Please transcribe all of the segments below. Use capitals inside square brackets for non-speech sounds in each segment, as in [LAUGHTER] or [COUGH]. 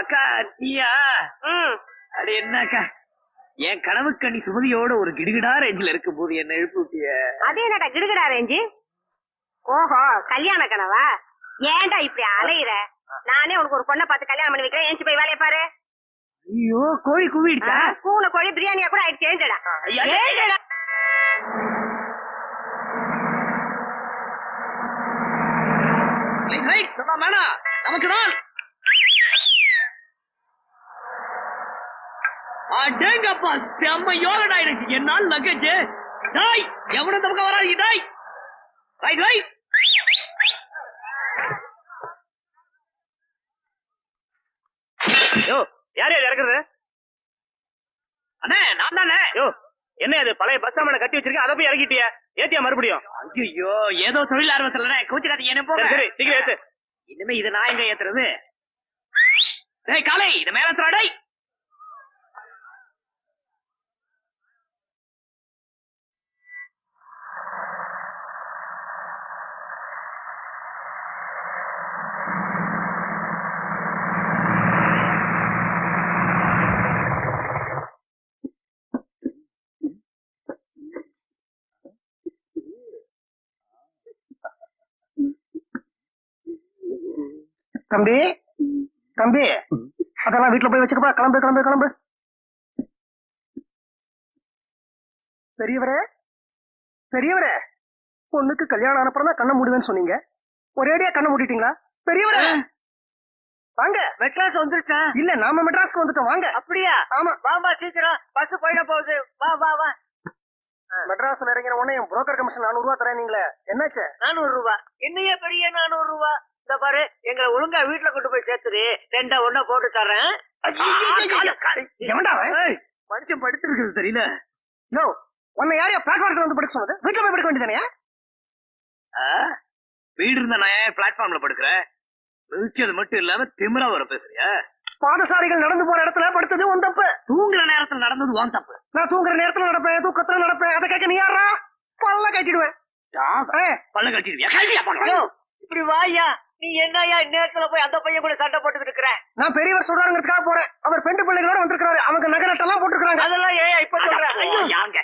அக்கா நீயா? அது என்ன அக்கா என் கனவு கண்ணி சுமதியோட ஒரு கிடுகிடா ரேஞ்சில் இருக்கும் போது என்ன எழுப்பி விட்டிய? அது என்னடா கிடுகிடா ரேஞ்சு? ஓஹோ கல்யாண கனவா? ஏன்டா இப்படி அலையிற? நானே உனக்கு ஒரு பொண்ணை பார்த்து கல்யாணம் பண்ணி வைக்கிறேன். ஏஞ்சி போய் வேலையை பாரு. ஐயோ கோழி குவிடுச்சா? பூனை கோழி பிரியாணியா கூட ஆயிடுச்சு. ஏஞ்சடா. ஏஞ்சடா ரைட், ரைட், சொன்னா வேணாம் நமக்கு தான் அடேங்கப்பா செம்ம யோகடா எனக்கு. என்னால் லக்கேஜ் டாய் எவனும் இந்த பக்கம் வராதீங்க டாய். ரைட் ரைட் யோ யார் யார் இறக்குறது? அண்ணே நான் தானே. யோ என்ன அது பழைய பஸ் ஸ்டாமனை கட்டி வச்சிருக்க? அதை போய் இறக்கிட்டியா. ஏத்தியா மறுபடியும்? ஐயோ ஏதோ தொழில் ஆர்வத்துல கோச்சுக்காதீங்க என்ன போங்க. சரி, சீக்கிரம் ஏத்து. இனிமே இது நான் எங்க ஏத்துறது? டேய் காலை இது மேல ஏத்துறா, டேய். தம்பி? தம்பி அதெல்லாம் வீட்டுல போய் வச்சுக்கப்பா. கிளம்பு கிளம்பு கிளம்பு. பெரியவரே பெரியவரே பொண்ணுக்கு கல்யாணம் ஆனப்புறம் தான் கண்ணை மூடுவேன்னு சொன்னீங்க. ஒரேடியா கண்ணை மூடிட்டீங்களா? பெரியவரே! வாங்க. மெட்ராஸ் வந்துருச்சா? இல்ல நாம மெட்ராஸ்க்கு வந்துட்டோம். வாங்க. அப்படியா? ஆமா. வாமா சீக்கிரம். பஸ் போயிட போகுது. வா வா வா. மெட்ராஸ்ல இறங்கின உடனே புரோக்கர் கமிஷன் நானூறு ரூபா தரேன் நீங்களே. என்னாச்சு? நானூறு ரூபா. என்னையே பெரிய நானூறு ரூபா. இந்த பாரு எங்களை ஒழுங்கா வீட்டுல கொண்டு போய் சேர்த்துரு. ரெண்டா ஒண்ணா போட்டு தரேன். மனுஷன் படுத்திருக்குது தெரியல. யோ உன்னை யாரையா பிளாட்ஃபார்ம்ல வந்து படிக்க சொன்னது? வீட்டுல போய் படிக்க வேண்டியதானே? ஆ? வீடு இருந்தா நான் ஏன் பிளாட்ஃபார்ம்ல படுக்கிறேன் மிதிச்சது மட்டும் இல்லாம திமிரா வர பேசுறியா? பாதசாரிகள் நடந்து போற இடத்துல படுத்தது உன் தப்பு. தூங்குற நேரத்துல நடந்தது வான் தப்பு. நான் தூங்குற நேரத்துல நடப்பேன் தூக்கத்துல நடப்பேன். அதை கேட்க நீ யாரா பல்ல கட்டிடுவேன். பல்ல கட்டிடுவியா? இப்படி வாயா. நீ என்னையா நேரத்துல போய் அந்த பையன் கூட சண்டை போட்டுக்கிட்டு இருக்கிற? நான் பெரியவர் சொல்றாருங்கிறதுக்காக போறேன். அவர் பெண்டு பிள்ளைகளோட வந்திருக்காரு அவங்க நகை நட்டெல்லாம் போட்டுருக்காங்க அதெல்லாம் ஏன் இப்ப சொல்ற ஐயோ யாங்க.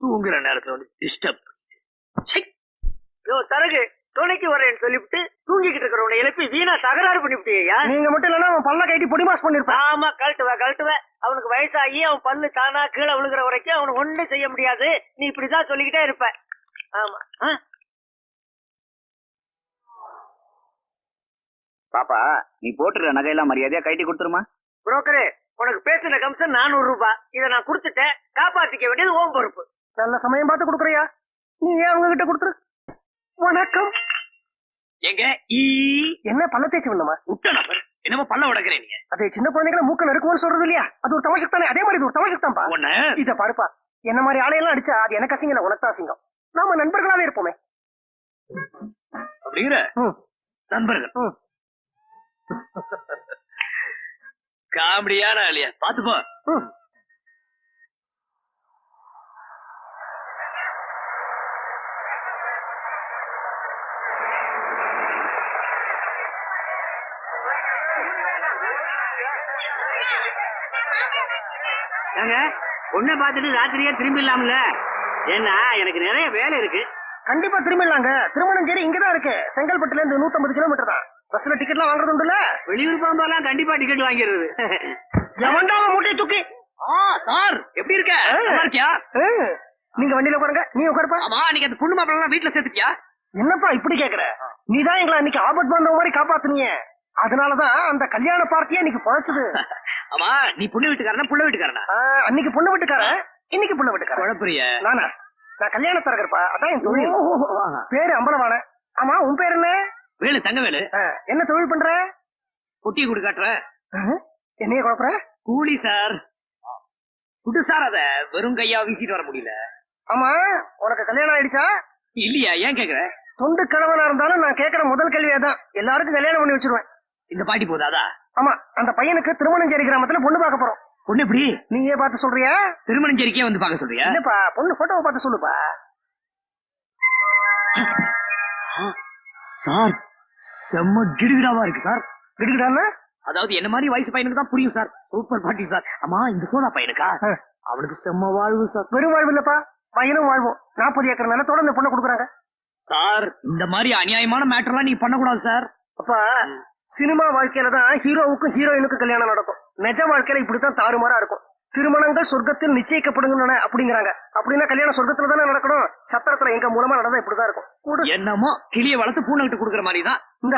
தூங்குற நேரத்துல வந்து டிஸ்டர்ப் யோ தரகு துணைக்கு வரேன்னு சொல்லிவிட்டு தூங்கிக்கிட்டு இருக்கிறவனை எழுப்பி வீணா தகராறு பண்ணிவிட்டியா நீங்க மட்டும் இல்லன்னா பல்ல கட்டி பொடி மாஸ் பண்ணிருப்பான். ஆமா கழட்டுவ கழட்டுவ. அவனுக்கு வயசாகி அவன் பல்லு தானா கீழே விழுகிற வரைக்கும் அவனுக்கு ஒண்ணும் செய்ய முடியாது. நீ இப்படிதான் சொல்லிக்கிட்டே இருப்ப. ஆமா? பாப்பா நீ போட்டுற நகையெல்லாம் மரியாதையா கைட்டி கொடுத்துருமா? புரோக்கரே உனக்கு பேசின கமிஷன் நானூறு ரூபாய் இதை நான் கொடுத்துட்டேன். காப்பாத்திக்க வேண்டியது ஓம் பொறுப்பு. நல்ல சமயம் பார்த்து கொடுக்குறியா? நீ ஏன் அவங்க கிட்ட கொடுத்துரு? வணக்கம். எங்க ஈ என்ன பல்ல தேய்ச்சி வந்தமா விட்ட நபர். என்னமோ பல்ல உடக்கிறேன் நீங்க. அதே சின்ன குழந்தைகளை மூக்க நெருக்குவோன்னு சொல்றது இல்லையா? அது ஒரு தமாஷுக்கு தானே அதே மாதிரி இது ஒரு தமாஷுக்கு தான்ப்பா உன்ன இத பாருப்பா. என்ன மாதிரி ஆளையெல்லாம் அடிச்சா அது எனக்கு அசிங்கம் இல்ல உனக்கு அசிங்கம். நாம நண்பர்களாவே இருப்போமே. அப்படிங்கிற? நண்பர்கள். காமெடியான ஆளியா? பாத்துப்போ ம். ஏங்க பொண்ணை பார்த்துட்டு ராத்திரியே திரும்பிடலாம்ல? ஏன்னா எனக்கு நிறைய வேலை இருக்கு. கண்டிப்பா திரும்பிடலாங்க. திருமணம் சரி இங்கதான் இருக்கு. செங்கல்பட்டுல இருந்து 150 கிலோமீட்டர் தான். பஸ்ல டிக்கெட் எல்லாம் வாங்குறது உண்டுல? வெளியூர் போகும்போதெல்லாம் கண்டிப்பா டிக்கெட் வாங்கிடுறது. எவன்டா மூட்டையை தூக்கி. ஆ சார் எப்படி இருக்க? நல்லா இருக்கியா? நீங்க வண்டியில உட்காருங்க. நீ உட்காருப்பா. ஆமா நீங்க அந்த பொண்ணு மாப்பிள்ளை வீட்டுல சேர்த்துக்கியா? என்னப்பா இப்படி கேக்குற? நீதான் எங்களை அன்னைக்கு ஆபத் பண்ற மாதிரி காப்பாத்துனீங்க அதனாலதான் அந்த கல்யாண பார்ட்டியே இன்னைக்கு பொழைச்சது. [LAUGHS] ஆமா நீ பொண்ணு வீட்டுக்காரனா புள்ள வீட்டுக்காரனா? அன்னைக்கு பொண்ணு வீட்டுக்காரன் இன்னைக்கு பொண்ணு வீட்டுக்காரன். குழப்பறிய? நானா? நான் கல்யாண தரகர்ப்பா அதான் என் தொழில். பேரு அம்பலவான ஆமா உன் பேர் என்ன? வேலு தங்க வேலு ஆ, என்ன தொழில் பண்ற? குட்டியை கொடு காட்டுறேன் ஆ, என்னைய குழப்பற? கூலி சார். குடு சார் அத வெறும் கையா வீசிட்டு வர முடியல. ஆமா உனக்கு கல்யாணம் ஆயிடுச்சா? இல்லையா ஏன் கேக்குற? தொண்டு கணவனா இருந்தாலும் நான் கேக்குற முதல் கேள்வியே தான் எல்லாருக்கும் கல்யாணம் பண்ணி வச்சிருவேன். இந்த பாட்டி போதாதா? ஆமா அந்த பையனுக்கு திருமணஞ்சேரி கிராமத்துல பொண்ணு பார்க்க போறோம். பொண்ணு எப்படி? நீயே பார்த்து சொல்றியா? திருமணஞ்சேரிக்கே வந்து பார்க்க சொல்றியா? இல்லப்பா பொண்ணு போட்டோவை பார்த்து சொல்லுப்பா. சார் செம்ம கிடுகிடாவா இருக்கு சார். கிடுகிடான்னா? அதாவது என்ன மாதிரி வயசு பையனுக்கு தான் புரியும் சார். சூப்பர் பாட்டி சார். அம்மா இந்த சோனா பையனுக்கா. அவனுக்கு செம்ம வாழ்வு சார். வெறும் வாழ்வு இல்லப்பா பையனும் வாழ்வோம். நாற்பது ஏக்கர் நிலத்தோட இந்த பொண்ணை கொடுக்குறாங்க. சார் இந்த மாதிரி அநியாயமான மேட்டர்லாம் நீ பண்ணக்கூடாது சார். அப்பா சினிமா வாழ்க்கையில தான் ஹீரோவுக்கும் ஹீரோயினுக்கும் கல்யாணம் நடக்கும் நிஜ வாழ்க்கையில இப்படித்தான் தாறுமாறா இருக்கும் திருமணங்கள் சொர்க்கத்தில் நிச்சயிக்கப்படுகின்றன அப்படிங்கிறாங்க அப்படின்னா கல்யாணம் சொர்க்கத்துல தானே நடக்கணும் சத்திரத்துல எங்க மூலமா நடந்தா இப்படிதான் இருக்கும் என்னமோ கிளிய வளர்த்து பூனை கிட்ட குடுக்கற மாதிரி தான் இந்த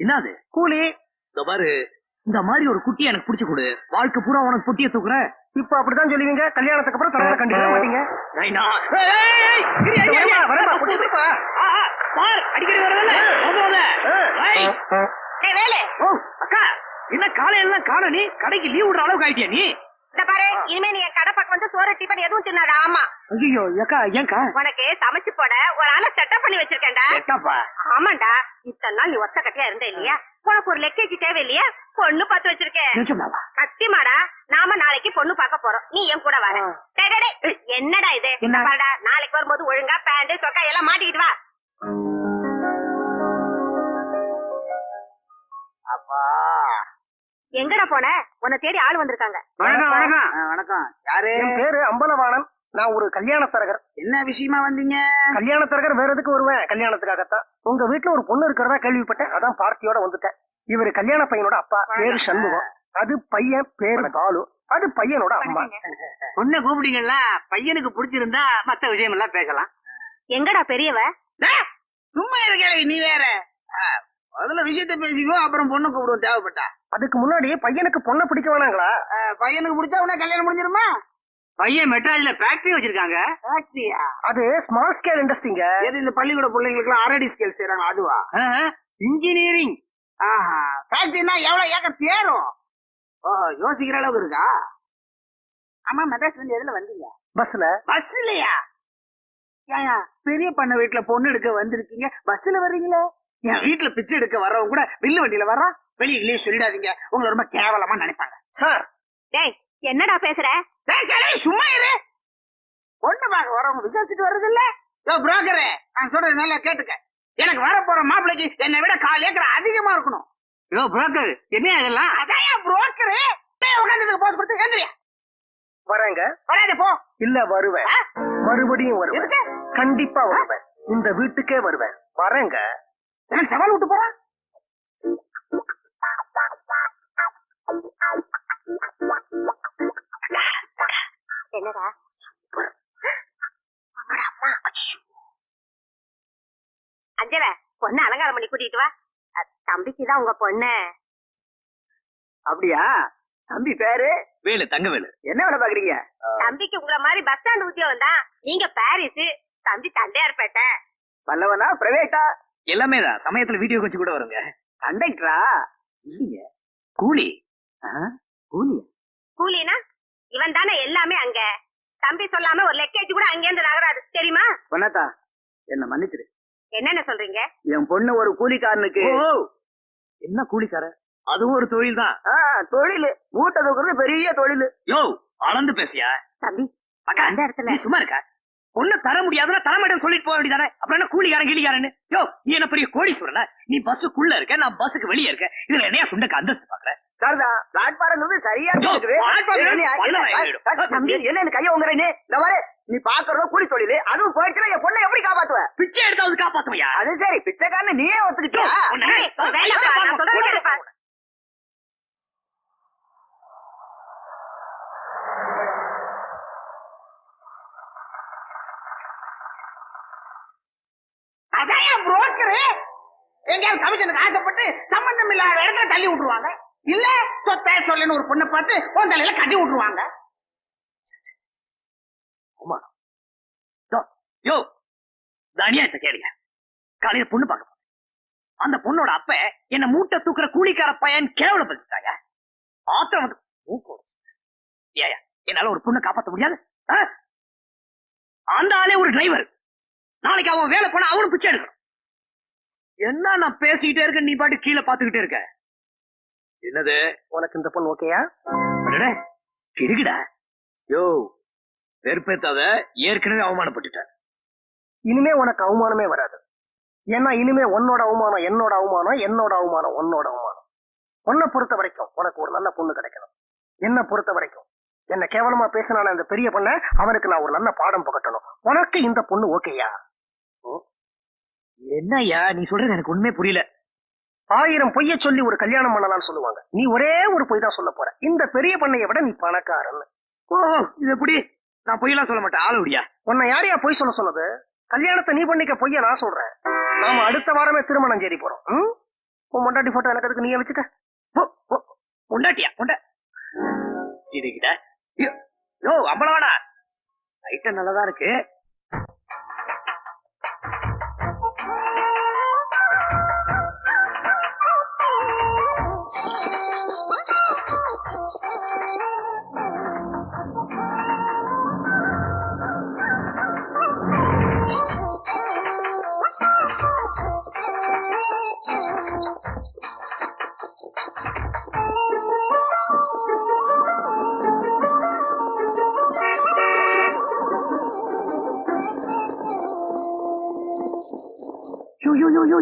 என்னது கூலி இந்த பாரு இந்த மாதிரி ஒரு குட்டி எனக்கு பிடிச்சு கொடு வாழ்க்கை பூரா உனக்கு பொட்டிய தூக்குறேன் இப்ப அப்படிதான் சொல்லுவீங்க கல்யாணத்துக்கு அப்புறம் தலைவரை கண்டிப்பா மாட்டீங்க அடிக்கடி வரதில்ல. அக்கா என்ன காலையில காண நீ? கடைக்கு லீவ் விடுற அளவுக்கு ஆயிட்டியா நீ? பாரு இனிமே நீ என் கடை பக்கம் வந்து சோறு டிபன் எதுவும் தின்னாத ஆமா. ஐயோ ஏக்கா ஏன்க்கா? உனக்கு சமைச்சு போட ஒரு ஆளை செட்டப் பண்ணி வச்சிருக்கேன்டா. ஆமாண்டா இத்தனை நாள் நீ ஒத்த கட்டியா இருந்த இல்லையா? உனக்கு ஒரு லெக்கேஜ் தேவை இல்லையா பொண்ணு பார்த்து வச்சிருக்கேன். கத்திமாடா நாம நாளைக்கு பொண்ணு பார்க்க போறோம். நீ என் கூட வர. என்னடா இது? பாருடா நாளைக்கு வரும்போது ஒழுங்கா பேண்ட் சொக்கா எல்லாம் மாட்டிக்கிட்டு வா. அப்பா எங்கடா போன? உன்னை தேடி ஆள் வந்திருக்காங்க. வணக்கம் வணக்கம். வணக்கம். யாரு? என் பேரு அம்பலவாணன். நான் ஒரு கல்யாண தரகர் என்ன விஷயமா வந்தீங்க? கல்யாண தரகர் வேற எதுக்கு வருவேன் கல்யாணத்துக்காகத்தான்? உங்க வீட்டுல ஒரு பொண்ணு இருக்கிறதா கேள்விப்பட்டேன். அதான் பார்ட்டியோட வந்துட்டேன். இவரு கல்யாண பையனோட அப்பா. பேரு சண்முகம். அது பையன் பேரு பாலு. அது பையனோட அம்மா. பொண்ணை கூப்பிட்டீங்களா பையனுக்கு பிடிச்சிருந்தா மத்த விஷயம் எல்லாம் பேசலாம். எங்கடா பெரியவ? சும்மா இருக்க நீ வேற. முதல்ல விஷயத்த பேசிக்குவோம் அப்புறம் பொண்ணு கூப்பிடுவோம் தேவைப்பட்டா. அதுக்கு முன்னாடி பையனுக்கு பொண்ணை பிடிக்க வேணாங்களா? பையனுக்கு பிடிச்சா உடனே கல்யாணம் முடிஞ்சிருமா? பையன் மெட்ராஸ்ல ஃபேக்டரி வச்சிருக்காங்க. ஃபேக்டரியா அது ஸ்மால் ஸ்கேல் இண்டஸ்ட்ரிங்க எது இந்த பள்ளிக்கூட பிள்ளைங்களுக்கு எல்லாம் அரடி ஸ்கேல் செய்யறாங்க அதுவா? இன்ஜினியரிங் ஆஹா ஃபேக்டரினா எவ்வளவு ஏக்கர் தேரும் ஓஹோ யோசிக்கிற அளவுக்கு இருக்கா? ஆமா மெட்ராஸ்ல இருந்து எதுல வந்தீங்க? பஸ்ல. பஸ் இல்லையா ஏயா பெரிய பண்ண வீட்டுல பொண்ணு எடுக்க வந்திருக்கீங்க? பஸ்ல வர்றீங்களே? என் வீட்டுல பிச்சை எடுக்க வர்றவங்க கூட வில்லு வண்டியில வர்றான் வெளியிலேயே சொல்லிடாதீங்க. உங்களை ரொம்ப கேவலமா நினைப்பாங்க. சார். டேய் என்னடா பேசுற? சும்மா இரு. பொண்ணு பார்க்க வரவங்க விசாரிச்சுட்டு வர்றது இல்ல யோ புரோக்கரே நான் சொல்றது நல்லா கேட்டுக்க. எனக்கு வர போற மாப்பிளைக்கு என்னை விட கால் ஏக்கர் அதிகமா இருக்கணும். யோ புரோக்கர் என்ன இதெல்லாம்? அதான் புரோக்கரு உட்காந்துக்கு போட்டு கொடுத்து எந்திரியா. வரேங்க. வராது போ. இல்ல வருவேன்? மறுபடியும் வருவேன்? கண்டிப்பா வருவேன். இந்த வீட்டுக்கே வருவேன். வரேங்க. எனக்கு சவால் விட்டு போறான் என்னடா? அஞ்சல பொண்ணு அலங்காரம் பண்ணி கூட்டிட்டு வா. தம்பிக்குதான் உங்க பொண்ணு. அப்படியா? தம்பி பேரு? வேலு தங்க வேலு. என்ன வேலை பாக்குறீங்க தம்பிக்கு உங்கள மாதிரி பஸ் ஸ்டாண்ட் உத்தியோகம் தான். நீங்க பாரிஸ் தம்பி தண்டையார்பேட்டை. பல்லவனா பிரைவேட்டா? எல்லாமே தான். சமயத்துல வீடியோ வச்சு கூட வருங்க. கண்டக்டரா இல்லைங்க. கூலி. கூலி கூலினா? இவன் தானே எல்லாமே அங்க. தம்பி சொல்லாம ஒரு லெக்கேஜ் கூட அங்கேருந்து நகராது. தெரியுமா? பொண்ணாத்தா என்ன மன்னிச்சிரு என்னென்ன சொல்றீங்க? என் பொண்ணு ஒரு கூலிக்காரனுக்கு. என்ன கூலிக்கார அதுவும் ஒரு தொழில் தான். தொழில். மூட்டை தூக்குறது பெரிய தொழில். யோ அளந்து பேசியா? தம்பி அந்த இடத்துல- நீ சும்மா இருக்கா? பொண்ணு தர முடியாதுன்னா தரமாட்டேன்னு சொல்லிட்டு போக வேண்டியதானே? அப்புறம் என்ன கூலிக்காரன் கிளிக்காரன்னு யோ நீ என்ன பெரிய கோடீஸ்வரனா? நீ பஸ்ஸுக்குள்ள இருக்க நான் பஸ்ஸுக்கு வெளியே இருக்கேன் இதுல என்னையா சுண்டக்கு அந்தஸ்து பாக்குறேன் சரிதான் பிளாட்பாரம் சரியா இல்ல, கைய உங்குற நீ. இந்த மாதிரி, நீ பாக்குறதோ கூலி தொழில் அதுவும் போயிடுச்சுன்னா என் பொண்ணை எப்படி காப்பாத்துவ? பிச்சை எடுத்தாவது காப்பாத்துவையா? அது சரி பிச்சைக்காரன் நீயே ஒத்துக்கிட்டியா? ஏய், அதான் புரோக்கரு எங்கேயாவது கமிஷனுக்கு ஆசைப்பட்டு சம்பந்தம் இல்லாத இடத்துல தள்ளி விட்டுருவாங்க. இல்ல சொத்தை சொல்லுன்னு ஒரு பொண்ணை பார்த்து உன் தலையில கட்டி விட்டுருவாங்க. யோ தனியாத்த கேளுங்க. காலையில பொண்ணு பார்க்க அந்த பொண்ணோட அப்ப என்ன மூட்டை தூக்குற கூலிக்கார பையன் கேவலப்படுத்திட்டாங்க ஆத்திரம் வந்து ஏயா என்னால ஒரு பொண்ணை காப்பாற்ற முடியாது? ஆ? அந்த ஆளே ஒரு டிரைவர் நாளைக்கு அவன் வேலை போனா அவனும் பிச்சை எடுக்கணும். என்ன நான் பேசிக்கிட்டே இருக்க நீ பாட்டு கீழே பாத்துக்கிட்டே இருக்க? என்னது உனக்கு இந்த பொண்ணு ஓகேயா? அடடே, கிடுகிடா. யோ வெறுப்பேத்தாத ஏற்கனவே அவமானப்பட்டுட்டார் இனிமே உனக்கு அவமானமே வராது. ஏன்னா இனிமே உன்னோட அவமானம் என்னோட அவமானம் என்னோட அவமானம் உன்னோட அவமானம். உன்னை பொறுத்த வரைக்கும் உனக்கு ஒரு நல்ல பொண்ணு கிடைக்கணும். என்ன பொறுத்த வரைக்கும். என்ன கேவலமா பேசினான அந்த பெரிய பொண்ண அவனுக்கு நான் ஒரு நல்ல பாடம் புகட்டணும். உனக்கு இந்த பொண்ணு ஓகேயா? என்னய்யா நீ சொல்றது எனக்கு ஒண்ணுமே புரியல. ஆயிரம் பொய்ய சொல்லி ஒரு கல்யாணம் பண்ணலாம்னு சொல்லுவாங்க. நீ ஒரே ஒரு பொய் தான் சொல்ல போற. இந்த பெரிய பண்ணைய விட நீ பணக்காரன். ஓ இது எப்படி? நான் பொய்யெல்லாம் சொல்ல மாட்டேன். ஆளுடியா உன்னை யாரையா பொய் சொல்ல சொன்னது? கல்யாணத்தை நீ பண்ணிக்க பொய்ய நான் சொல்றேன். நாம அடுத்த வாரமே திருமணம் செய்தி போறோம்? உன் மொண்டாட்டி போட்டோ எனக்கு அதுக்கு நீயே வச்சுக்க. உண்டாட்டியா உண்டா இதுகிட்ட யோ, அம்பளவாடா. ஐட்டம் நல்லதா இருக்கு.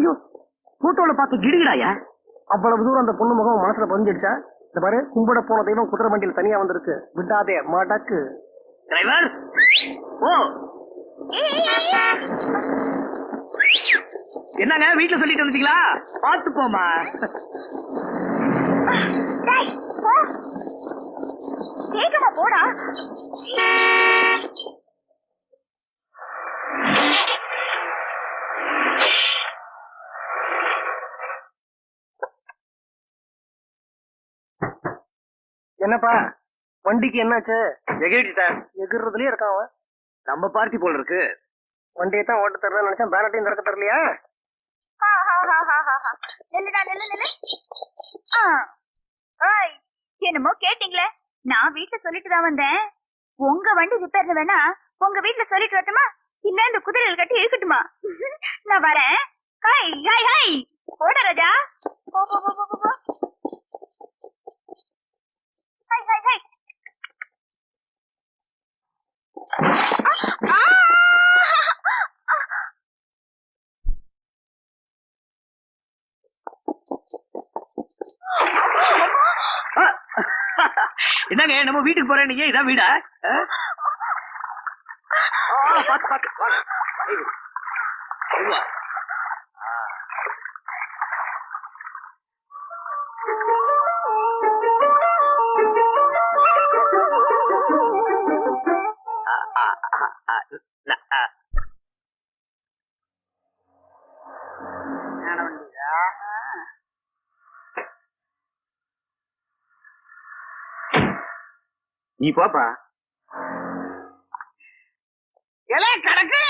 யோ போட்டோல பார்த்து கிடுகிடாயா அவ்வளவு தூரம் அந்த பொண்ணு முகம் மனசுல பதிஞ்சிடுச்சா? இந்த பாரு கும்பிட போன தெய்வம் குதிரை வண்டியில் தனியா வந்திருக்கு. விடாதே மடக்கு. டிரைவர் ஓ. என்னங்க வீட்டுல சொல்லிட்டு வந்துட்டீங்களா? பாத்து போமா போடா. என்னப்பா? வண்டிக்கு என்னாச்சு? எகிரிட்டு சார். எகிர்றதுலயே இருக்கான் அவன். நம்ம பார்ட்டி போல இருக்கு. வண்டியை தான் ஓட்ட தரல நினைச்சேன். பேலட்டையும் திறக்க தரலையா ஹா, ஹா, ஹா, ஹா, ஹா, ஹா. நில்லுடா, நில்லு, நில்லு. ஆ. ஓய், என்னமோ கேட்டீங்களே. நான் வீட்டுல சொல்லிட்டு தான் வந்தேன். உங்க வண்டி ரிப்பேர்ல வேணா உங்க வீட்டுல சொல்லிட்டு வரட்டுமா? இல்ல இந்த குதிரையில் கட்டி இழுக்கட்டுமா? நான் வரேன். Hi hi hi. போட ராஜா. போ போ போ போ, போ போ ஹாய் ஹாய் ஹாய் ஆ! ஆ! ஆ, [LAUGHS] என்னங்க நம்ம வீட்டுக்கு போறேன். நீங்க இதான் வீடா? ஆ? பாத்து பாத்து நீ போப்பா. எலே கணக்கு!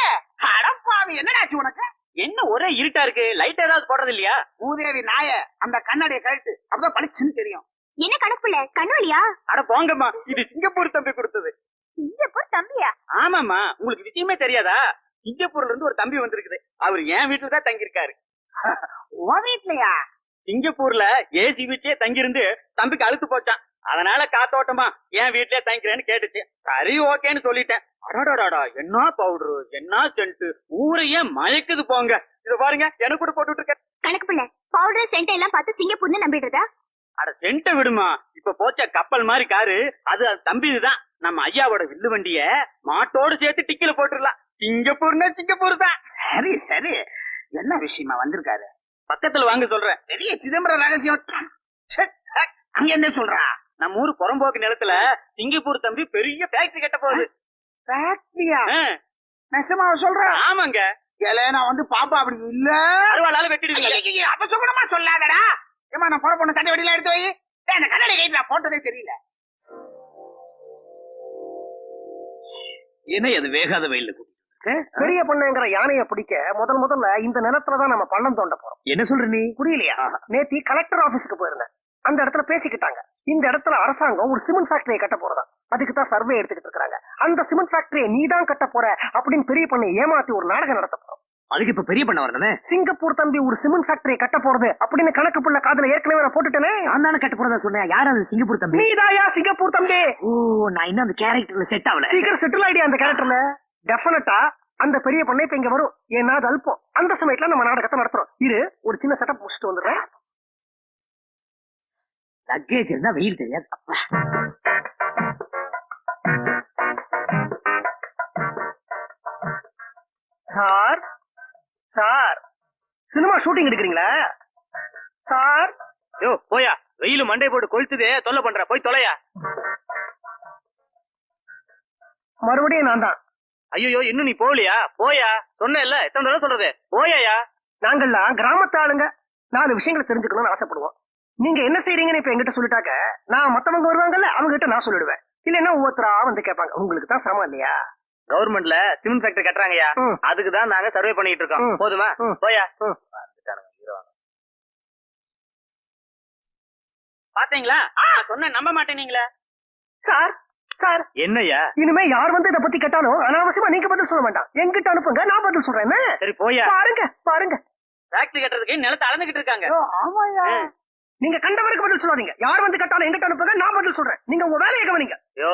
அடப்பாவி என்னடாச்சு உனக்கு? என்ன ஒரே இருட்டா இருக்கு? லைட் ஏதாவது போடுறது இல்லையா? மூதேவி நாய அந்த கண்ணாடியை கழட்டு. அப்பதான் பளிச்சுன்னு தெரியும். என்ன கணக்கு பிள்ளை? கண்ணுவலியா அட போங்கம்மா இது சிங்கப்பூர் தம்பி கொடுத்தது. சிங்கப்பூர் தம்பியா? ஆமாமா உங்களுக்கு விஷயமே தெரியாதா? சிங்கப்பூர்ல இருந்து ஒரு தம்பி வந்திருக்குது. அவர் என் வீட்டுல தான் தங்கியிருக்காரு. உன் வீட்லயா? சிங்கப்பூர்ல ஏசி வீட்லயே தங்கியிருந்து தம்பிக்கு அழுத்து போச்சான். அதனால காத்தோட்டமா என் வீட்லயே தங்கிக்கிறேன்னு கேட்டுச்சு. சரி ஓகேன்னு சொல்லிட்டேன். அடாடாடா என்ன பவுடரு என்ன சென்ட் ஊரையே மயக்குது போங்க. இது பாருங்க எனக்கு கூட போட்டுட்டு இருக்க கணக்கு பிள்ளை பவுடர் சென்ட் எல்லாம் பார்த்து சிங்கப்பூர்னு நம்பிடுறதா? அட சென்ட்ட விடுமா. இப்ப போச்ச கப்பல் மாதிரி காரு அது அது தம்பிதுதான். நம்ம ஐயாவோட வில்லு வண்டிய மாட்டோடு சேர்த்து டிக்கில போட்டுடலாம். சிங்கப்பூர்னா சிங்கப்பூர் தான். சரி சரி. என்ன விஷயமா வந்திருக்காரு? பக்கத்துல வாங்க சொல்றேன். பெரிய சிதம்பரம் ரகசியம். அங்க என்ன சொல்றா? நம்ம ஊர் புறம்போக்கு நிலத்துல சிங்கப்பூர் தம்பி பெரிய ஃபேக்டரி கட்ட போகுது. ஃபேக்டரியா ஆ, நெசமாவ சொல்ற? ஆமாங்க. ஏலே நான் வந்து பாப்பா அப்படி இல்ல. அறுவாளால வெட்டிடுவீங்க. அப்ப சுகமா சொல்லாதடா. ஏமா நான் புற பொண்ணு தண்ணி வடியில எடுத்து வை. டேய், அந்த கண்ணாடி நான் போட்டதே தெரியல. என்ன அது வேகாத வெயில்ல பெரிய பொண்ணுங்கிற யானையை பிடிக்க முதல் முதல்ல இந்த நிலத்துலதான் நம்ம பள்ளம் தோண்ட போறோம். என்ன சொல்ற நீ? புரியலையா? நேத்தி கலெக்டர் ஆபீஸ்க்கு போயிருந்தேன். அந்த இடத்துல பேசிக்கிட்டாங்க. இந்த இடத்துல அரசாங்கம் ஒரு சிமெண்ட் ஃபேக்டரியை கட்ட போறதா? அதுக்கு தான் சர்வே எடுத்துக்கிட்டு இருக்காங்க. அந்த சிமெண்ட் ஃபேக்டரியை நீ தான் கட்ட போற அப்படின்னு பெரிய பண்ணை ஏமாத்தி ஒரு நாடகம் நடத்த போறோம் அதுக்கு இப்ப பெரிய பண்ண வரணுமே சிங்கப்பூர் தம்பி ஒரு சிமெண்ட் ஃபேக்டரி கட்ட போறது அப்படின்னு கணக்கு புள்ள காதுல ஏற்கனவே நான் போட்டுட்டேனே? நான் தானே கட்ட போறதா சொன்னேன்? யார் அந்த சிங்கப்பூர் தம்பி. நீதாயா சிங்கப்பூர் தம்பி? ஓ நான் இன்னும் அந்த கேரக்டர்ல செட் ஆகல. சீக்கிரம் செட்டில் ஆயிடியா அந்த கேரக்டர்ல டெஃபினட்டா அந்த பெரிய பண்ணை இப்ப இங்க வரும். ஏன்னா அது அல்பம். அந்த சமயத்துல நம்ம நாடகத்தை நடத்துறோம். இரு ஒரு சின்ன செட்டப் முடிச்சுட்டு வந்துடுறேன். லக்கேஜ் இருந்தா வெயில் தெரியாது. அப்பா. Sir sir. சினிமா ஷூட்டிங் எடுக்கிறீங்களா? சார். யோ போயா. வெயில் மண்டை போட்டு கொளுத்துதே தொல்லை பண்ற. போய் தொலையா. மறுபடியும் நான் தான். ஐயோ இன்னும் நீ போகலையா? போயா. சொன்னேன்ல எத்தனை தடவை சொல்றது? போயாயா? நாங்கெல்லாம் கிராமத்து ஆளுங்க. நாலு விஷயங்களை தெரிஞ்சுக்கணும்னு ஆசைப்படுவோம். நீங்க என்ன செய்றீங்கன்னு இப்ப என்கிட்ட சொல்லிட்டாக்க நான் மத்தவங்க வருவாங்கல்ல அவங்க கிட்ட நான் சொல்லிடுவேன். இல்லன்னா ஒவ்வொருத்தரா வந்து கேட்பாங்க உங்களுக்கு தான் சிரமம் இல்லையா? கவர்மெண்ட்ல சிமெண்ட் ஃபேக்டரி கட்டுறாங்கயா. அதுக்கு தான் நாங்க சர்வே பண்ணிட்டு இருக்கோம். போதுமா. போயா. பாத்தீங்களா? சொன்ன நம்ப மாட்டேனீங்களா. Sir sir. என்னய்யா? இனிமே யார் வந்து இத பத்தி கேட்டாலும் அனாவசியமா நீங்க பதில் சொல்ல வேண்டாம். என்கிட்ட அனுப்புங்க நான் பதில் சொல்றேன்? சரி போயா பாருங்க பாருங்க. ஃபேக்டரி கட்டுறதுக்கு நிலத்தை அளந்துகிட்டு இருக்காங்க. ஆமாயா. நீங்க கண்டவருக்கு பதில் சொல்லாதீங்க. யார் வந்து கேட்டாலும் என்கிட்ட அனுப்புங்க நான் பதில் சொல்றேன். நீங்க உங்க வேலையை கவனிங்க. யோ.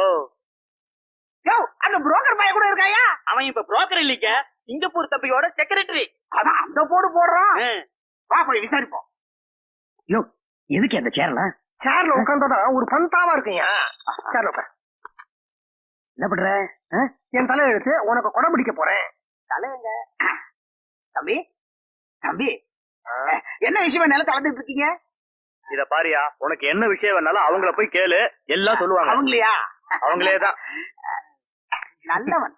யோ அந்த புரோக்கர் பையன் கூட இருக்காயா? அவன் இப்ப புரோக்கர் இல்லைக்க சிங்கப்பூர் தம்பியோட செக்ரட்டரி அதான் அந்த போடு போடுறான். வா போய் விசாரிப்போம். யோ எதுக்கு அந்த சேர்லாம் சேர்ல உட்கார்ந்தாதான் ஒரு பந்தாவா இருக்குங்க சேர்ல உட்கார். என்ன பண்ற? என் தலையெழுத்து உனக்கு கொடை பிடிக்க போறேன். தலைவங்க தம்பி? தம்பி? என்ன விஷயமா நிலத்தை அளந்துட்டு இருக்கீங்க? இத பாரியா உனக்கு என்ன விஷயம் வேணாலும் அவங்கள போய் கேளு. எல்லாம் சொல்லுவாங்க. அவங்களையா? அவங்களே தான். நல்லவன்?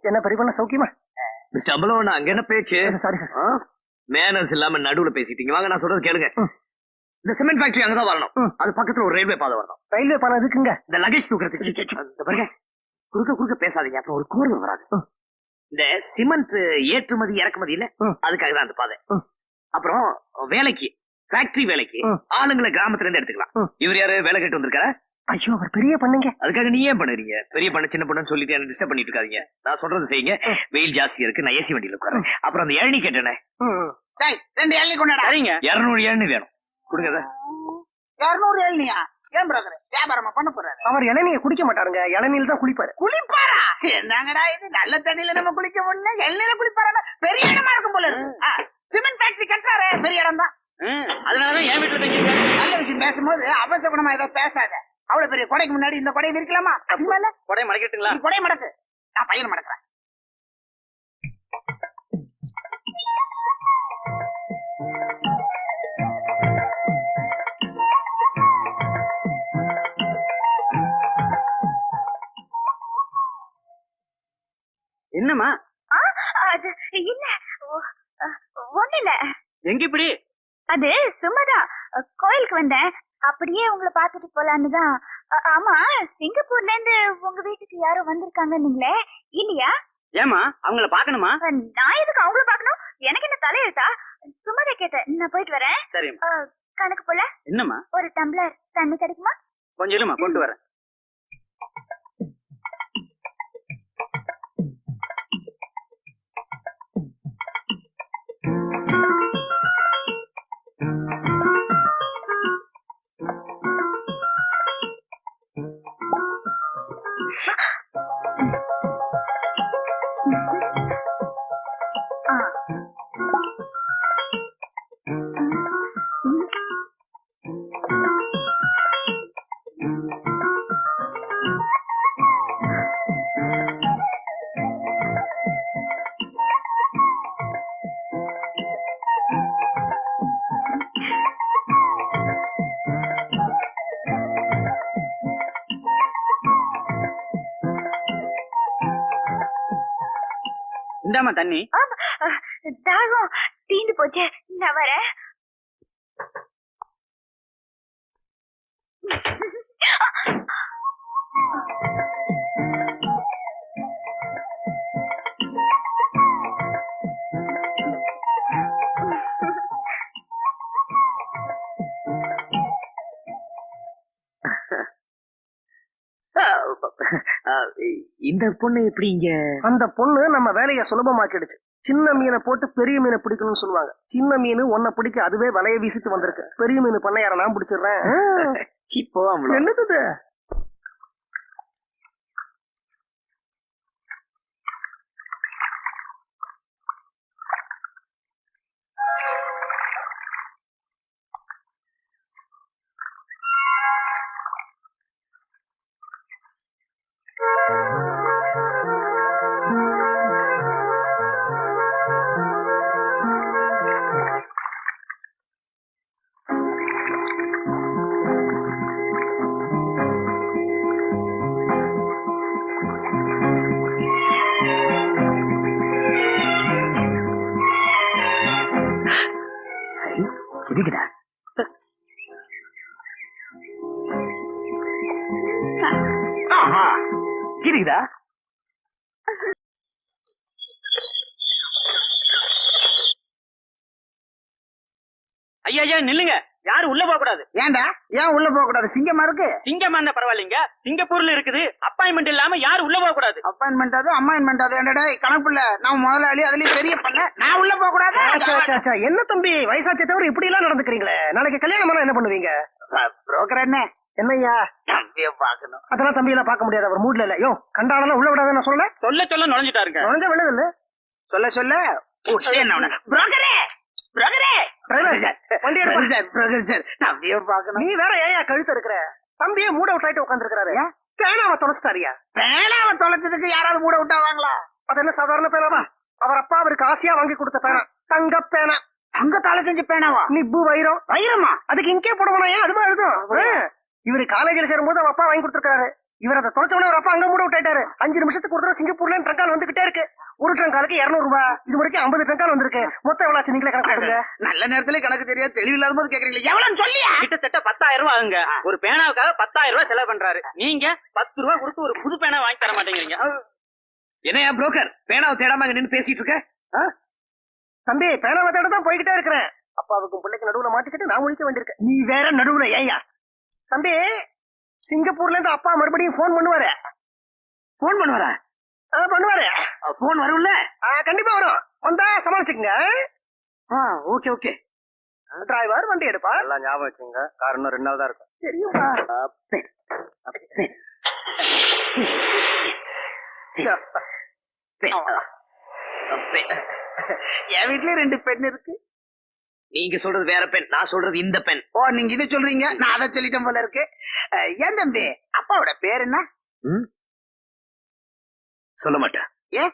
என்ன பெரியப்பண்ண சௌக்கியமா? அம்பலவன் அங்க என்ன பேச்சு? சாரி மேனர்ஸ் இல்லாம நடுவுல பேசிட்டீங்க. வாங்க நான் சொல்றது கேளுங்க. இந்த சிமெண்ட் ஃபேக்டரி அங்கதான் வரணும். அது பக்கத்துல ஒரு ரயில்வே பாதை வரணும். ரயில்வே பணம் எதுக்குங்க? இந்த லகேஜ் தூக்குறதுக்கு. பாருங்க. குறுக்க குறுக்க பேசாதீங்க. அப்புறம் ஒரு கோர்வை வராது. இந்த சிமெண்ட் ஏற்றுமதி இறக்குமதி இல்ல. அதுக்காக தான் அந்த பாதை. அப்புறம் வேலைக்கு ஃபேக்டரி வேலைக்கு. ஆளுங்களை கிராமத்துல இருந்து எடுத்துக்கலாம். இவர் யாரு? வேலை கேட்டு வந்திருக்காரா? ஐயோ அவர் பெரிய பண்ணுங்க. அதுக்காக நீ ஏன் பண்ணுறீங்க? பெரிய பண்ண சின்ன பண்ணு சொல்லிட்டு என்ன டிஸ்டர்ப் பண்ணிட்டு இருக்காதீங்க. நான் சொல்றது செய்யுங்க. வெயில் ஜாஸ்தியா இருக்கு நான் ஏசி வண்டியில உட்காரேன் அப்புறம் அந்த இளநீ கேட்டேனே. ரெண்டு இளநீ கொண்டாடா. சரிங்க. இருநூறு இளநீ வேணும். கொடுங்க. இருநூறு இளநியா? ஏன் பிரதர் வியாபாரமா பண்ண போறாரு? அவர் இளநிய குடிக்க மாட்டாருங்க. இளநில தான் குளிப்பாரு. குளிப்பாரா? என்னங்கடா இது? நல்ல தண்ணியில நம்ம குளிக்க முடியல. எண்ணெயில குளிப்பாரா பெரிய இடமா இருக்கும் போல இருக்கு. சிமெண்ட் ஃபேக்டரி கட்டுறாரு. பெரிய இடம் தான். ம், அதனாலதான் என் வீட்டுல தங்கியிருக்காரு நல்ல விஷயம் பேசும்போது அபசகுணமா ஏதோ பேசாத. அவ்வளவு பெரிய கொடைக்கு முன்னாடி இந்த கொடையை விரிக்கலாமா? அசிங்கமா இல்ல கொடை மறைக்கட்டுங்களா நீ கொடையை மடக்கு. நான் பையன் மடக்குறேன். என்னம்மா ஆ, அது இல்ல ஒண்ணு இல்ல எங்க இப்படி அது சும்மாதான் கோயிலுக்கு வந்தேன். அப்படியே உங்களை பார்த்துட்டு போலான்னு தான். ஆமா சிங்கப்பூர்ல இருந்து உங்க வீட்டுக்கு யாரோ வந்திருக்காங்க நீங்களே இல்லையா? ஏமா அவங்கள பாக்கணுமா நான் எதுக்கு அவங்கள பார்க்கணும்? எனக்கு என்ன தலையெழுத்தா? சும்மாதான் கேட்டேன். நான் போயிட்டு வரேன். சரி கணக்கு போல. என்னம்மா? ஒரு டம்ளர் தண்ணி கிடைக்குமா? கொஞ்சம் இருமா கொண்டு வரேன். దాన్ని இந்த பொண்ணு எப்படி இங்க அந்த பொண்ணு நம்ம வேலையை சுலபமாக்கிடுச்சு. சின்ன மீனை போட்டு பெரிய மீனை பிடிக்கணும்னு சொல்லுவாங்க. சின்ன மீன் ஒன்ன பிடிக்க அதுவே வலைய வீசிட்டு வந்திருக்கு. பெரிய மீன் பண்ணையார நான் பிடிச்சிடுறேன். இப்போ என்னது இது? ஏன் உள்ள போக கூடாது. சிங்கமா இருக்கு? சிங்கமா இருந்தா பரவாயில்லைங்க. சிங்கப்பூர்ல இருக்குது. அப்பாயின்மெண்ட் இல்லாம யாரும் உள்ள போக கூடாது. அப்பாயின்மெண்ட் அது அம்மாயின்மெண்ட் அது என்னடா கணக்குள்ள நான் முதலாளி அதுலயும் பெரிய பண்ண நான் உள்ள போக கூடாது. என்ன தம்பி வயசாச்சே தவிர இப்படி எல்லாம் நடந்துக்கிறீங்களே? நாளைக்கு கல்யாணம் பண்ணா என்ன பண்ணுவீங்க? புரோக்கர் என்ன என்னய்யா? தம்பிய பாக்கணும் அதெல்லாம் தம்பி எல்லாம் பார்க்க முடியாது. அவர் மூட்ல இல்ல. யோ கண்டாடலாம் உள்ள விடாத நான் சொல்ல சொல்ல சொல்ல நுழைஞ்சிட்டாருங்க. நுழைஞ்ச விழுது இல்ல சொல்ல. சொல்ல புரோக்கரே நீ வேற ஏன் கழுத்து இருக்கிற தம்பியே மூட விட்டாயிட்டு உட்காந்துருக்காரு பேனாவை தொலைச்சிட்டாரியா? பேனாவை தொலைச்சதுக்கு யாராவது மூட விட்டாவாங்களா? அது என்ன சாதாரண பேனாவா அவர் அப்பா அவருக்கு ஆசையா வாங்கி கொடுத்த பேனா. தங்க பேனா. அங்க தலை செஞ்சு பேனாவா? நிப்பு வைரம். வைரமா? அதுக்கு இங்கே போடுவானா ஏன்? அதுவா எழுதும். இவரு காலேஜில் சேரும்போது அவ அப்பா வாங்கி கொடுத்துருக்காரு இவர் அதை தொலைச்ச உடனே அவர் அப்பா அங்க மூட விட்டாரு அஞ்சு நிமிஷத்துக்கு ஒரு தடவை சிங்கப்பூர்ல ட்ரங்கால் வந்துகிட்டே இருக்கு. ஒரு ட்ரங்காலுக்கு இருநூறு ரூபாய். இது வரைக்கும் ஐம்பது ட்ரங்கால் வந்திருக்கு. மொத்தம் எவ்வளவு ஆச்சு? நீங்களே கணக்கு நல்ல நேரத்துல கணக்கு தெரியாது. தெளிவில்லாத போது கேக்குறீங்களா. எவ்வளவு சொல்லியா? கிட்டத்தட்ட பத்தாயிரம் ரூபாய் ஆகுங்க. ஒரு பேனாவுக்காக பத்தாயிரம் ரூபாய் செலவு பண்றாரு. நீங்க பத்து ரூபாய் கொடுத்து ஒரு புது பேனா வாங்கி தர மாட்டேங்கிறீங்க. என்னையா புரோக்கர் பேனாவை தேடாம அங்க நின்னு பேசிட்டு இருக்க? ஆ? தம்பி பேனாவை தேட தான் போய்கிட்டே இருக்கிறேன். அப்பாவுக்கும் பிள்ளைக்கு நடுவுல மாட்டிக்கிட்டு நான் முழிக்க வேண்டியிருக்கேன் நீ வேற நடுவுல ஏயா தம்பி சிங்கப்பூர்ல இருந்து அப்பா மறுபடியும் போன் பண்ணுவாரு. போன் பண்ணுவாரா? ஆ, பண்ணுவாரு. போன் வரும்ல? ஆ, கண்டிப்பா வரும். வந்தா சமாளிச்சுக்கங்க. ஓகே ஓகே டிரைவர் வண்டி எடுப்பா. எல்லாம் ஞாபகம் வச்சுங்க கார் இன்னும் ரெண்டு நாள் தான் இருக்கும். தெரியுமா என் வீட்லயே ரெண்டு பெண் இருக்கு. நீங்க சொல்றது வேற பெண் நான் சொல்றது இந்த பெண். ஓ நீங்க இதை சொல்றீங்க? நான் அதை சொல்லிட்டேன் போல இருக்கு. ஏன் தம்பி? அப்பாவோட பேர் என்ன? சொல்ல மாட்டேன். ஏன்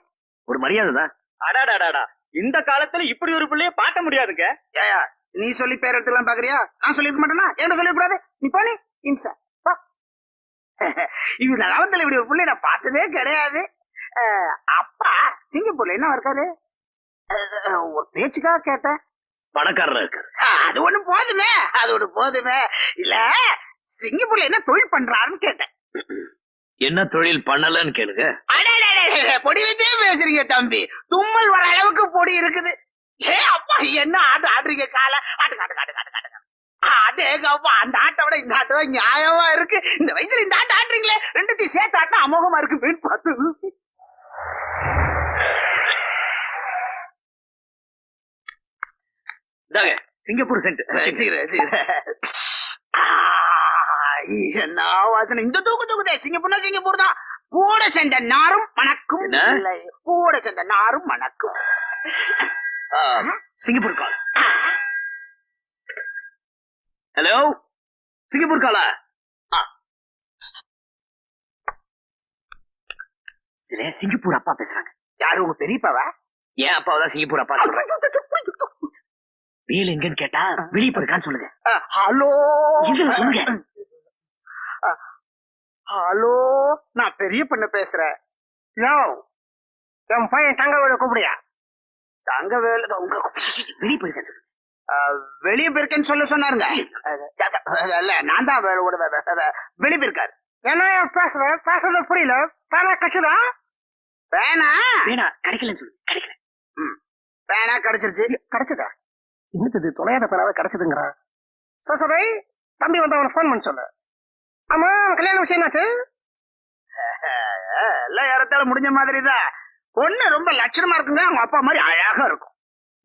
ஒரு மரியாதை தான். அடாடாடாடா. இந்த காலத்துல இப்படி ஒரு பிள்ளைய பார்க்க முடியாதுங்க. ஏயா நீ சொல்லி பேர் எடுத்துலாம் பாக்குறியா? நான் சொல்லிருக்க மாட்டேனா? என்ன சொல்லக்கூடாது நீ போனி இன்சா போ. [LAUGHS] இவங்க லெவன்த்ல இப்படி ஒரு பிள்ளை நான் பார்த்ததே கிடையாது. அஹ், அப்பா சிங்கப்பூர்ல என்ன இருக்காரு ஒரு பேச்சுக்காக கேட்டேன். பணக்காரரா இருக்காரு அஹ், அது ஒண்ணு போதுமே அது ஒண்ணு போதுமே. இல்ல சிங்கப்பூர்ல என்ன தொழில் பண்றாருன்னு கேட்டேன். என்ன தொழில் பண்ணலன்னு கேளுங்க. பொடி வச்சே பேசுறீங்க தம்பி. தும்மல் வர அளவுக்கு பொடி இருக்குது. ஏ அப்பா என்ன ஆட்டு ஆடுறீங்க கால? ஆட்டு காட்டு காட்டு காட்டு காட்டு அதேங்க அப்பா அந்த ஆட்டை விட இந்த ஆட்டை நியாயமா இருக்கு. இந்த வயசுல இந்த ஆட்டை ஆடுறீங்களே ரெண்டுத்தையும் சேர்த்து ஆட்டினா அமோகமா இருக்கு மீன் பார்த்து இதாங்க சிங்கப்பூர் சென்ட் என்ன வாசனை. இந்த தூக்கு தூக்குதே. சிங்கப்பூர்னா சிங்கப்பூர் தான் கூட சென்ற நாரும் மணக்கும். கூட சென்ற நாரும் மணக்கும். Singapore call. ஹலோ? சிங்கப்பூர் காலா? சிங்கப்பூர் அப்பா பேசுறாங்க. யாரு? உங்க பெரியப்பாவா? ஏன் அப்பாவை தான் சிங்கப்பூர் அப்பா சொல்றேன் வேல் எங்கன்னு கேட்டா வெளியே போயிருக்கான்னு சொல்லுங்க. ஹலோ? இதுல சொல்லுங்க. ஹலோ? நான் பெரிய பண்ண பேசுறேன். யோ என் பையன் தங்க வீட கூப்பிடியா தங்க வேலை உங்க வெளியே போயிருக்கான்னு சொல்லுங்க. வெளியே போயிருக்கேன்னு சொல்ல சொன்னாருங்க. இல்ல நான் தான் வெளியே போயிருக்காரு. என்ன பேசுறேன் பேசுறது புரியல. பேனா கட்சிதா வேணா வேணா கிடைக்கலன்னு சொல்லு கிடைக்கல. வேணா கிடைச்சிருச்சு. கிடைச்சதா? என்னது தொலையாத பேனாவே கிடைச்சதுங்கிறான். சரி தம்பி வந்து அவனை ஃபோன் பண்ண சொல்லு. ஆமா கல்யாண விஷயம் என்னாச்சு? [LAUGHS] எல்லாம் ஏறத்தால முடிஞ்ச மாதிரி தான் பொண்ணு ரொம்ப லட்சணமா இருக்குங்க அவங்க அப்பா மாதிரி அழகா இருக்கும்.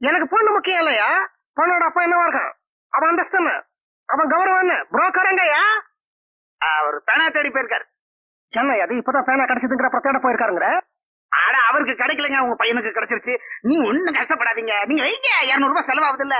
எனக்கு பொண்ணு முக்கியம் இல்லையா? பொண்ணோட அப்பா என்னவா இருக்கான் அவன் அந்தஸ்து என்ன அவன் கௌரவம் என்ன புரோக்கரங்கய்யா அவர் பேனா தேடி போயிருக்காரு. சென்னை அது இப்பதான் பேனா கிடைச்சதுங்கிற தேட போயிருக்காருங்கிற? ஆனா அவருக்கு கிடைக்கலங்க உங்க பையனுக்கு கிடைச்சிருச்சு. நீ ஒண்ணும் கஷ்டப்படாதீங்க. நீங்க வைங்க இருநூறு ரூபாய் செலவாகுது இல்ல